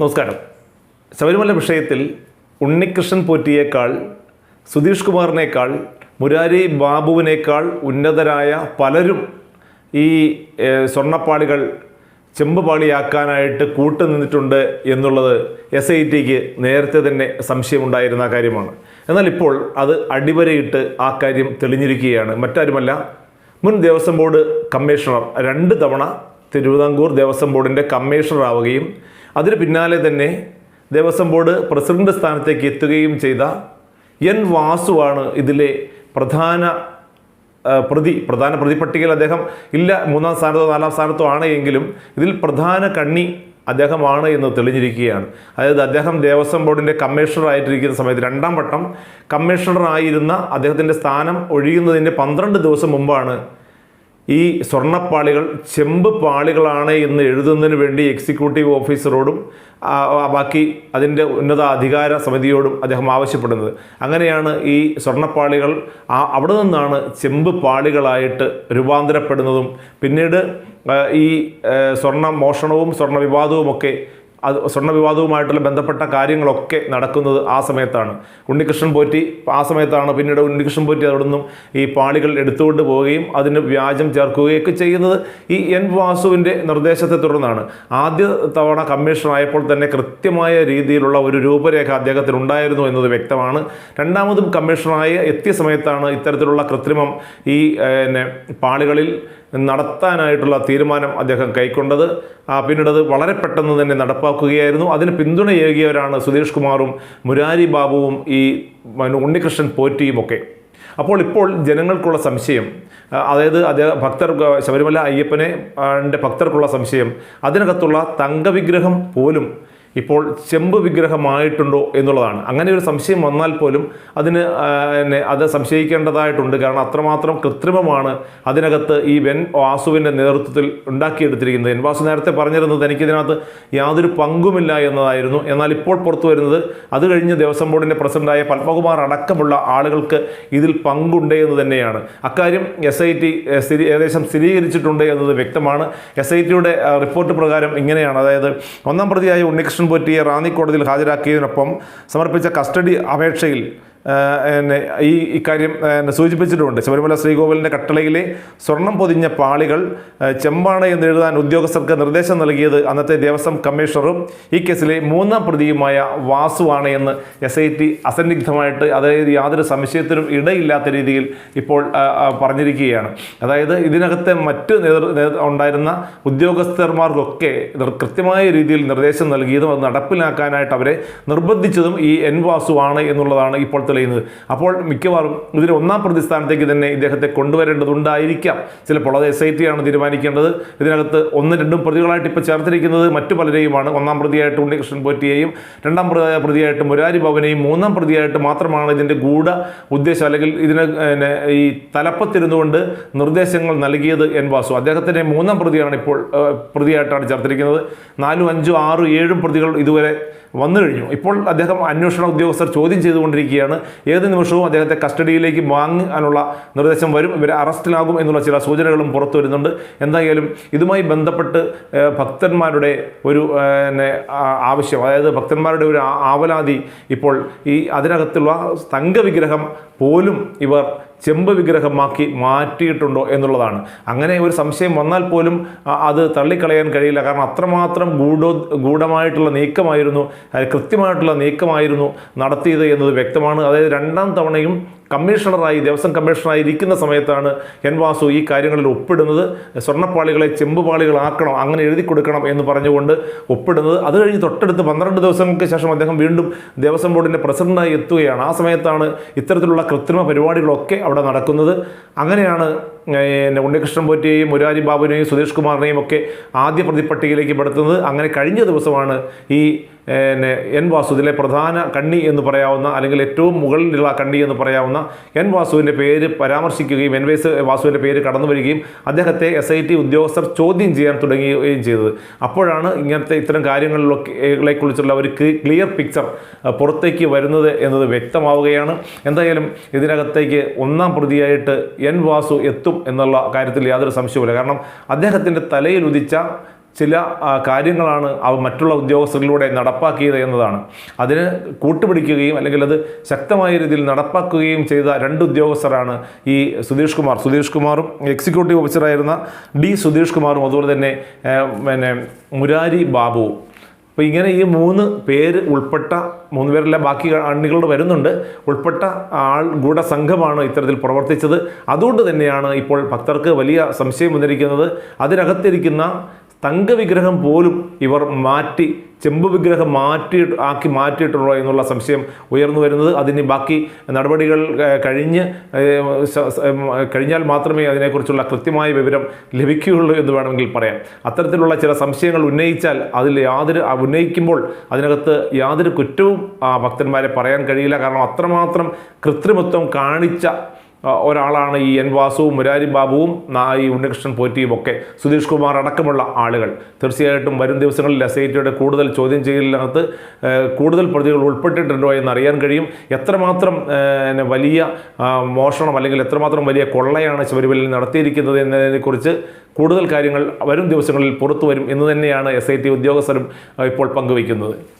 നമസ്കാരം. ശബരിമല വിഷയത്തിൽ ഉണ്ണികൃഷ്ണൻ പോറ്റിയേക്കാൾ സുധീഷ് കുമാറിനേക്കാൾ മുരാരി ബാബുവിനേക്കാൾ ഉന്നതരായ പലരും ഈ സ്വർണപ്പാളികൾ ചെമ്പുപാളിയാക്കാനായിട്ട് കൂട്ടുനിന്നിട്ടുണ്ട് എന്നുള്ളത് എസ് ഐ ടിക്ക് നേരത്തെ തന്നെ സംശയമുണ്ടായിരുന്ന കാര്യമാണ്. എന്നാൽ ഇപ്പോൾ അത് അടിവരയിട്ട് ആ കാര്യം തെളിഞ്ഞിരിക്കുകയാണ്. മറ്റാരുമല്ല മുൻ ദേവസ്വം ബോർഡ് കമ്മീഷണർ രണ്ട് തവണ തിരുവിതാംകൂർ ദേവസ്വം ബോർഡിന്റെ കമ്മീഷണർ ആവുകയും അതിന് പിന്നാലെ തന്നെ ദേവസ്വം ബോർഡ് പ്രസിഡന്റ് സ്ഥാനത്തേക്ക് എത്തുകയും ചെയ്ത എൻ വാസുവാണ് ഇതിലെ പ്രധാന പ്രതി പ്രധാന പ്രതിപട്ടികയിൽ അദ്ദേഹം ഇല്ല മൂന്നാം സ്ഥാനത്തോ നാലാം സ്ഥാനത്തോ ആണ് എങ്കിലും ഇതിൽ പ്രധാന കണ്ണി അദ്ദേഹമാണ് എന്ന് തെളിഞ്ഞിരിക്കുകയാണ്. അതായത് അദ്ദേഹം ദേവസ്വം ബോർഡിന്റെ കമ്മീഷണർ ആയിട്ടിരിക്കുന്ന സമയത്ത് രണ്ടാം വട്ടം കമ്മീഷണറായിരുന്ന അദ്ദേഹത്തിന്റെ സ്ഥാനം ഒഴിയുന്നതിന്റെ പന്ത്രണ്ട് ദിവസം മുമ്പാണ് ഈ സ്വർണപ്പാളികൾ ചെമ്പ് പാളികളാണ് എന്ന് എഴുതുന്നതിന് വേണ്ടി എക്സിക്യൂട്ടീവ് ഓഫീസറോടും ബാക്കി അതിന്റെ ഉന്നത അധികാര സമിതിയോടും അദ്ദേഹം ആവശ്യപ്പെടുന്നത്. അങ്ങനെയാണ് ഈ സ്വർണപ്പാളികൾ ആ അവിടെ നിന്നാണ് ചെമ്പ് പാളികളായിട്ട് രൂപാന്തരപ്പെടുന്നതും. പിന്നീട് ഈ സ്വർണ മോഷണവും സ്വർണ വിവാദവുമൊക്കെ അത് സ്വർണ വിവാദവുമായിട്ടുള്ള ബന്ധപ്പെട്ട കാര്യങ്ങളൊക്കെ നടക്കുന്നത് ആ സമയത്താണ്. ഉണ്ണികൃഷ്ണൻ പോറ്റി ആ സമയത്താണ് പിന്നീട് ഉണ്ണികൃഷ്ണൻ പോറ്റി അവിടെ നിന്നും ഈ പാളികൾ എടുത്തുകൊണ്ട് പോവുകയും അതിന് വ്യാജം ചേർക്കുകയൊക്കെ ചെയ്യുന്നത് ഈ എൻ വാസുവിന്റെ നിർദ്ദേശത്തെ തുടർന്നാണ്. ആദ്യ തവണ കമ്മീഷണർ ആയപ്പോൾ തന്നെ കൃത്യമായ രീതിയിലുള്ള ഒരു രൂപരേഖ അദ്ദേഹത്തിന് ഉണ്ടായിരുന്നു എന്നത് വ്യക്തമാണ്. രണ്ടാമതും കമ്മീഷണറായി എത്തിയ സമയത്താണ് ഇത്തരത്തിലുള്ള കൃത്രിമം ഈ പിന്നെ പാളികളിൽ നടത്താനായിട്ടുള്ള തീരുമാനം അദ്ദേഹം കൈക്കൊണ്ടത്. പിന്നീട് അത് വളരെ പെട്ടെന്ന് തന്നെ നടപ്പാക്കുകയായിരുന്നു. അതിന് പിന്തുണയേകിയവരാണ് സുധീഷ് കുമാറും മുരാരി ബാബുവും ഈ ഉണ്ണികൃഷ്ണൻ പോറ്റിയും ഒക്കെ അപ്പോൾ ഇപ്പോൾ ജനങ്ങൾക്കുള്ള സംശയം അതായത് അദ്ദേഹം ഭക്തർ ശബരിമല അയ്യപ്പനെ ഭക്തർക്കുള്ള സംശയം അതിനകത്തുള്ള തങ്കവിഗ്രഹം പോലും ഇപ്പോൾ ചെമ്പ് വിഗ്രഹമായിട്ടുണ്ടോ എന്നുള്ളതാണ്. അങ്ങനെ ഒരു സംശയം വന്നാൽ പോലും അതിന് അത് സംശയിക്കേണ്ടതായിട്ടുണ്ട്. കാരണം അത്രമാത്രം കൃത്രിമമാണ് അതിനകത്ത് ഈ വെൻ വാസുവിന്റെ നേതൃത്വത്തിൽ ഉണ്ടാക്കിയെടുത്തിരിക്കുന്നത്. എൻ വാസു നേരത്തെ പറഞ്ഞിരുന്നത് എനിക്കിതിനകത്ത് യാതൊരു പങ്കുമില്ല എന്നതായിരുന്നു. എന്നാൽ ഇപ്പോൾ പുറത്തു വരുന്നത് അത് കഴിഞ്ഞ് ദേവസ്വം ബോർഡിന്റെ പ്രസിഡന്റായ പത്മകുമാർ അടക്കമുള്ള ആളുകൾക്ക് ഇതിൽ പങ്കുണ്ട് എന്ന് തന്നെയാണ്. അക്കാര്യം എസ് ഐ ടി സ്ഥിരീ ഏകദേശം സ്ഥിരീകരിച്ചിട്ടുണ്ട് എന്നത് വ്യക്തമാണ്. എസ് ഐ ടിയുടെ റിപ്പോർട്ട് പ്രകാരം ഇങ്ങനെയാണ്. അതായത് ഒന്നാം പ്രതിയായ ഉണ്ണികൃഷ്ണൻ പോറ്റിയെ റാന്നി കോടതിയിൽ ഹാജരാക്കിയതിനൊപ്പം സമർപ്പിച്ച കസ്റ്റഡി അപേക്ഷയിൽ എന്നെ ഈ ഇക്കാര്യം സൂചിപ്പിച്ചിട്ടുണ്ട്. ശബരിമല ശ്രീകോവിലിന്റെ കട്ടളയിലെ സ്വർണം പൊതിഞ്ഞ പാളികൾ ചെമ്പാണ് എന്ന് എഴുതാൻ ഉദ്യോഗസ്ഥർക്ക് നിർദ്ദേശം നൽകിയത് അന്നത്തെ ദേവസ്വം കമ്മീഷണറും ഈ കേസിലെ മൂന്നാം പ്രതിയുമായ വാസുവാണ് എന്ന് എസ് ഐ ടി അസന്നിഗ്ധമായിട്ട് അതായത് യാതൊരു സംശയത്തിനും ഇടയില്ലാത്ത രീതിയിൽ ഇപ്പോൾ പറഞ്ഞിരിക്കുകയാണ്. അതായത് ഇതിനകത്തെ മറ്റ് നേതൃ ഉണ്ടായിരുന്ന ഉദ്യോഗസ്ഥന്മാർക്കൊക്കെ കൃത്യമായ രീതിയിൽ നിർദ്ദേശം നൽകിയതും അത് നടപ്പിലാക്കാനായിട്ട് അവരെ നിർബന്ധിച്ചതും ഈ എൻ വാസുവാണ് എന്നുള്ളതാണ് ഇപ്പോൾ തെളിയുന്നത് അപ്പോൾ മിക്കവാറും ഇതിൽ ഒന്നാം പ്രതിസ്ഥാനത്തേക്ക് തന്നെ ഇദ്ദേഹത്തെ കൊണ്ടുവരേണ്ടതുണ്ടായിരിക്കാം. ചിലപ്പോൾ അത് എസ് ഐ ടി ആണ് തീരുമാനിക്കേണ്ടത്. ഇതിനകത്ത് ഒന്ന് രണ്ടും പ്രതികളായിട്ട് ഇപ്പോൾ ചേർത്തിരിക്കുന്നത് മറ്റു പലരെയുമാണ്. ഒന്നാം പ്രതിയായിട്ട് ഉണ്ണികൃഷ്ണൻ പോറ്റിയെയും രണ്ടാം പ്രതി- പ്രതിയായിട്ട് മുരാരി ഭവനെയും മൂന്നാം പ്രതിയായിട്ട് മാത്രമാണ് ഇതിന്റെ ഗൂഢ ഉദ്ദേശം അല്ലെങ്കിൽ ഇതിന് ഈ തലപ്പത്തിരുന്നുകൊണ്ട് നിർദ്ദേശങ്ങൾ നൽകിയത് എൻ വാസു. അദ്ദേഹത്തിന്റെ മൂന്നാം പ്രതിയാണ് ഇപ്പോൾ പ്രതിയായിട്ടാണ് ചേർത്തിരിക്കുന്നത്. നാലും അഞ്ചും ആറും ഏഴും പ്രതികൾ ഇതുവരെ വന്നു കഴിഞ്ഞു. ഇപ്പോൾ അദ്ദേഹം അന്വേഷണ ഉദ്യോഗസ്ഥർ ചോദ്യം ചെയ്തുകൊണ്ടിരിക്കുകയാണ്. ഏത് നിമിഷവും അദ്ദേഹത്തെ കസ്റ്റഡിയിലേക്ക് വാങ്ങാനുള്ള നിർദ്ദേശം വരും. ഇവർ അറസ്റ്റിലാകും എന്നുള്ള ചില സൂചനകളും പുറത്തു വരുന്നുണ്ട്. എന്തായാലും ഇതുമായി ബന്ധപ്പെട്ട് ഭക്തന്മാരുടെ ഒരു ആവശ്യം അതായത് ഭക്തന്മാരുടെ ഒരു ആവലാതി ഇപ്പോൾ ഈ അതിനകത്തുള്ള തങ്കവിഗ്രഹം പോലും ഇവർ ചെമ്പ് വിഗ്രഹമാക്കി മാറ്റിയിട്ടുണ്ടോ എന്നുള്ളതാണ്. അങ്ങനെ ഒരു സംശയം വന്നാൽ പോലും അത് തള്ളിക്കളയാൻ കഴിയില്ല. കാരണം അത്രമാത്രം ഗൂഢോ ഗൂഢമായിട്ടുള്ള നീക്കമായിരുന്നു കൃത്യമായിട്ടുള്ള നീക്കമായിരുന്നു നടത്തിയത് എന്നത് വ്യക്തമാണ്. അതായത് രണ്ടാം തവണയും കമ്മീഷണറായി ദേവസ്വം കമ്മീഷണറായി ഇരിക്കുന്ന സമയത്താണ് എൻ വാസു ഈ കാര്യങ്ങളിൽ ഒപ്പിടുന്നത്. സ്വർണപ്പാളികളെ ചെമ്പുപാളികളാക്കണം അങ്ങനെ എഴുതി കൊടുക്കണം എന്ന് പറഞ്ഞുകൊണ്ട് ഒപ്പിടുന്നത്. അത് കഴിഞ്ഞ് തൊട്ടടുത്ത് പന്ത്രണ്ട് ദിവസങ്ങൾക്ക് ശേഷം അദ്ദേഹം വീണ്ടും ദേവസ്വം ബോർഡിന്റെ പ്രസിഡന്റായി എത്തുകയാണ്. ആ സമയത്താണ് ഇത്തരത്തിലുള്ള കൃത്രിമ പരിപാടികളൊക്കെ അവിടെ നടക്കുന്നത്. അങ്ങനെയാണ് പിന്നെ ഉണ്ണികൃഷ്ണൻ പോറ്റിയെയും മുരാരി ബാബുവിനെയും സുധീഷ് കുമാറിനെയും ഒക്കെ ആദ്യ പ്രതിപട്ടികയിലേക്ക് പെടുത്തുന്നത്. അങ്ങനെ കഴിഞ്ഞ ദിവസമാണ് ഈ പിന്നെ എൻ വാസു ഇതിലെ പ്രധാന കണ്ണി എന്ന് പറയാവുന്ന അല്ലെങ്കിൽ ഏറ്റവും മുകളിലുള്ള കണ്ണി എന്ന് പറയാവുന്ന എൻ വാസുവിന്റെ പേര് പരാമർശിക്കുകയും എൻ വൈസ് വാസുവിന്റെ പേര് കടന്നു വരികയും അദ്ദേഹത്തെ എസ് ഐ ടി ഉദ്യോഗസ്ഥർ ചോദ്യം ചെയ്യാൻ തുടങ്ങുകയും ചെയ്തത്. അപ്പോഴാണ് ഇങ്ങനത്തെ ഇത്തരം കാര്യങ്ങളിലൊക്കെ കുറിച്ചുള്ള ഒരു ക്ലിയർ പിക്ചർ പുറത്തേക്ക് വരുന്നത് എന്നത് വ്യക്തമാവുകയാണ്. എന്തായാലും ഇതിനകത്തേക്ക് ഒന്നാം പ്രതിയായിട്ട് എൻ വാസു എത്തും എന്നുള്ള കാര്യത്തിൽ യാതൊരു സംശയവുമില്ല. കാരണം അദ്ദേഹത്തിന്റെ തലയിൽ ഉദിച്ച ചില കാര്യങ്ങളാണ് അവ മറ്റുള്ള ഉദ്യോഗസ്ഥരിലൂടെ നടപ്പാക്കിയത് എന്നതാണ്. അതിന് കൂട്ടുപിടിക്കുകയും അല്ലെങ്കിൽ അത് ശക്തമായ രീതിയിൽ നടപ്പാക്കുകയും ചെയ്ത രണ്ട് ഉദ്യോഗസ്ഥരാണ് ഈ സുധീഷ് കുമാർ. സുധീഷ് കുമാറും എക്സിക്യൂട്ടീവ് ഓഫീസറായിരുന്ന ഡി സുധീഷ് കുമാറും അതുപോലെ തന്നെ പിന്നെ മുരാരി ബാബുവും. അപ്പോൾ ഇങ്ങനെ ഈ മൂന്ന് പേര് ഉൾപ്പെട്ട മൂന്ന് പേരല്ല ബാക്കി അണികളോട് വരുന്നുണ്ട്. ഉൾപ്പെട്ട ആൾ ഗൂഢസംഘമാണ് ഇത്തരത്തിൽ പ്രവർത്തിച്ചത്. അതുകൊണ്ട് തന്നെയാണ് ഇപ്പോൾ ഭക്തർക്ക് വലിയ സംശയം വന്നിരിക്കുന്നത്. അതിനകത്തിരിക്കുന്ന തങ്കവിഗ്രഹം പോലും ഇവർ മാറ്റി ചെമ്പ് വിഗ്രഹം മാറ്റി ആക്കി മാറ്റിയിട്ടുള്ളോ എന്നുള്ള സംശയം ഉയർന്നു വരുന്നത് അതിന് ബാക്കി നടപടികൾ കഴിഞ്ഞ് കഴിഞ്ഞാൽ മാത്രമേ അതിനെക്കുറിച്ചുള്ള കൃത്യമായ വിവരം ലഭിക്കുകയുള്ളൂ എന്ന് വേണമെങ്കിൽ പറയാം. അത്തരത്തിലുള്ള ചില സംശയങ്ങൾ ഉന്നയിച്ചാൽ അതിൽ യാതൊരു ഉന്നയിക്കുമ്പോൾ അതിനകത്ത് യാതൊരു കുറ്റവും ആ ഭക്തന്മാരെ പറയാൻ കഴിയില്ല. കാരണം അത്രമാത്രം കൃത്രിമത്വം കാണിച്ച ഒരാളാണ് ഈ എൻ വാസുവും മുരാരി ബാബുവും ഈ ഉണ്ണികൃഷ്ണൻ പോറ്റിയും ഒക്കെ. സുധീഷ് കുമാർ അടക്കമുള്ള ആളുകൾ. തീർച്ചയായിട്ടും വരും ദിവസങ്ങളിൽ എസ് കൂടുതൽ ചോദ്യം ചെയ്യലിനകത്ത് കൂടുതൽ പ്രതികൾ ഉൾപ്പെട്ടിട്ടുണ്ടോ എന്ന് അറിയാൻ കഴിയും. എത്രമാത്രം വലിയ മോഷണം അല്ലെങ്കിൽ എത്രമാത്രം വലിയ കൊള്ളയാണ് ശബരിമലയിൽ നടത്തിയിരിക്കുന്നത് എന്നതിനെക്കുറിച്ച് കൂടുതൽ കാര്യങ്ങൾ വരും ദിവസങ്ങളിൽ പുറത്തു വരും എന്ന് തന്നെയാണ് എസ് ഐ ടി ഉദ്യോഗസ്ഥരും ഇപ്പോൾ പങ്കുവയ്ക്കുന്നത്.